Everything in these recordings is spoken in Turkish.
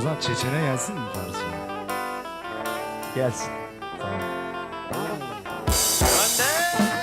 O zaman Çeçen'e gelsin mi parça? Gelsin. Tamam. Gün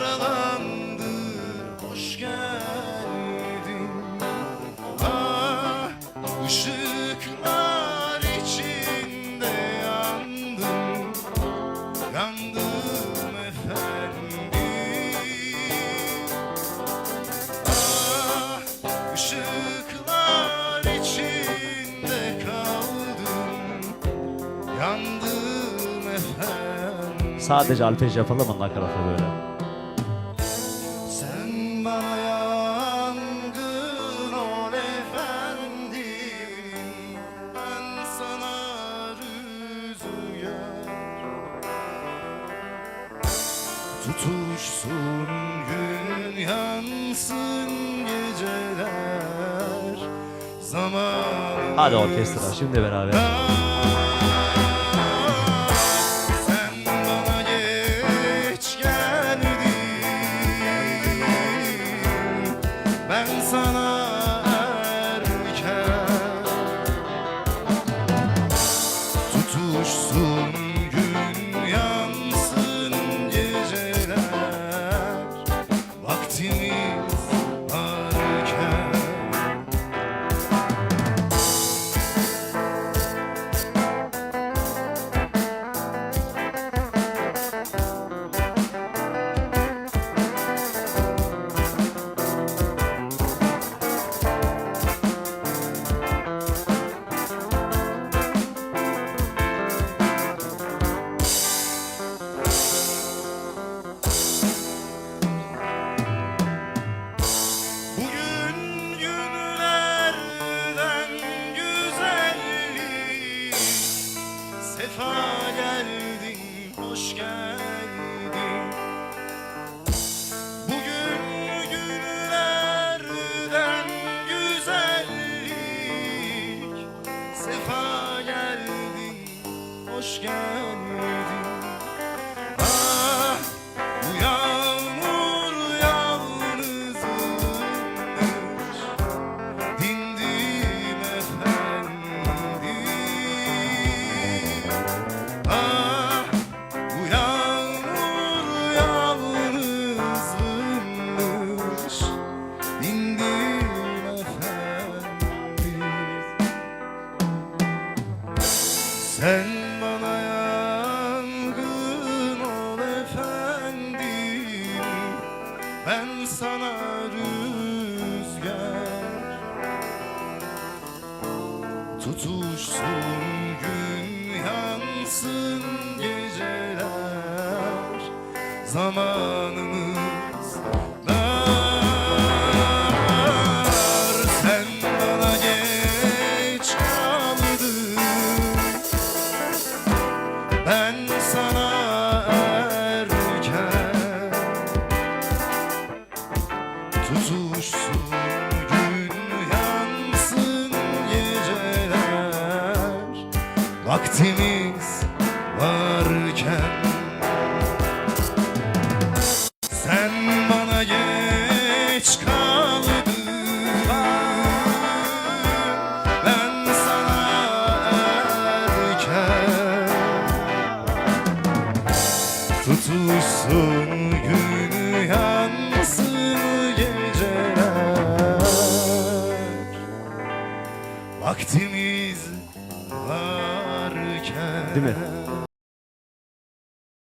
aralandı hoş geldin. Ah ışıklar içinde yandım Yandım efendim. Ah ışıklar içinde kaldım Yandım efendim. Sadece arpej yapalım nakaratı böyle? Tutuşsun gün yansın geceler Zaman Hadi orkestra şimdi beraber. sen bana geç geldin Ben sana Sefa geldin, hoş geldin Ben sana rüzgar Tutuşsun gün yansın geceler Zamanımız dar. Sen bana geç kaldın. Ben sana Vaktimiz varken Sen bana geç kaldın. Ben sana erken Tutuşsun gün yansın geceler. Vaktimiz Değil mi?